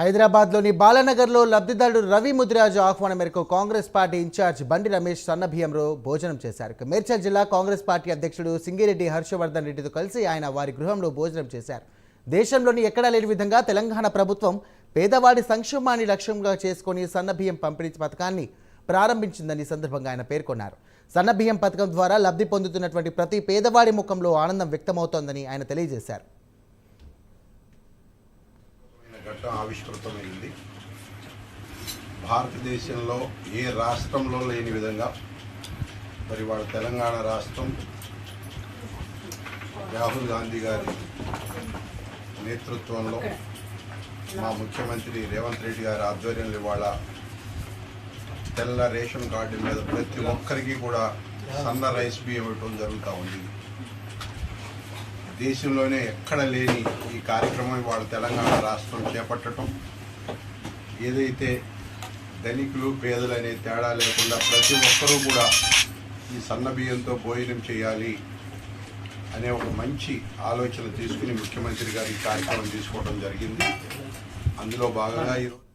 హైదరాబాద్లోని బాలానగర్లో లబ్ధిదారుడు రవి ముదిరాజు ఆహ్వానం మేరకు కాంగ్రెస్ పార్టీ ఇన్ఛార్జ్ బండి రమేష్ సన్నబియ్యంలో భోజనం చేశారు. మేడ్చల్ జిల్లా కాంగ్రెస్ పార్టీ అధ్యక్షుడు సింగిరెడ్డి హర్షవర్ధన్ రెడ్డితో కలిసి ఆయన వారి గృహంలో భోజనం చేశారు. దేశంలోని ఎక్కడా లేని విధంగా తెలంగాణ ప్రభుత్వం పేదవాడి సంక్షేమాన్ని లక్ష్యంగా చేసుకుని సన్నబియ్యం పంపిణీ పథకాన్ని ప్రారంభించిందని సందర్భంగా ఆయన పేర్కొన్నారు. సన్నబియ్యం పథకం ద్వారా లబ్ధి పొందుతున్నటువంటి ప్రతి పేదవాడి ముఖంలో ఆనందం వ్యక్తమవుతోందని ఆయన తెలియజేశారు. చట్టం ఆవిష్కృతమైంది. భారతదేశంలో ఏ రాష్ట్రంలో లేని విధంగా మరి వాళ్ళ తెలంగాణ రాష్ట్రం రాహుల్ గాంధీ గారి నేతృత్వంలో మా ముఖ్యమంత్రి రేవంత్ రెడ్డి గారి ఆధ్వర్యంలో ఇవాళ తెల్ల రేషన్ కార్డు మీద ప్రతి ఒక్కరికి కూడా సన్న రైస్ బియ్యం ఇవ్వటం జరుగుతూ ఉంది. దేశంలోనే ఎక్కడ లేని ఈ కార్యక్రమం ఇవాళ తెలంగాణ రాష్ట్రం చేపట్టడం ఏదైతే ధనికులు పేదలు అనే తేడా లేకుండా ప్రతి ఒక్కరూ కూడా ఈ సన్న బియ్యంతో భోజనం చేయాలి అనే ఒక మంచి ఆలోచన తీసుకుని ముఖ్యమంత్రి గారు ఈ కార్యక్రమం తీసుకోవడం జరిగింది. అందులో భాగంగా ఈరోజు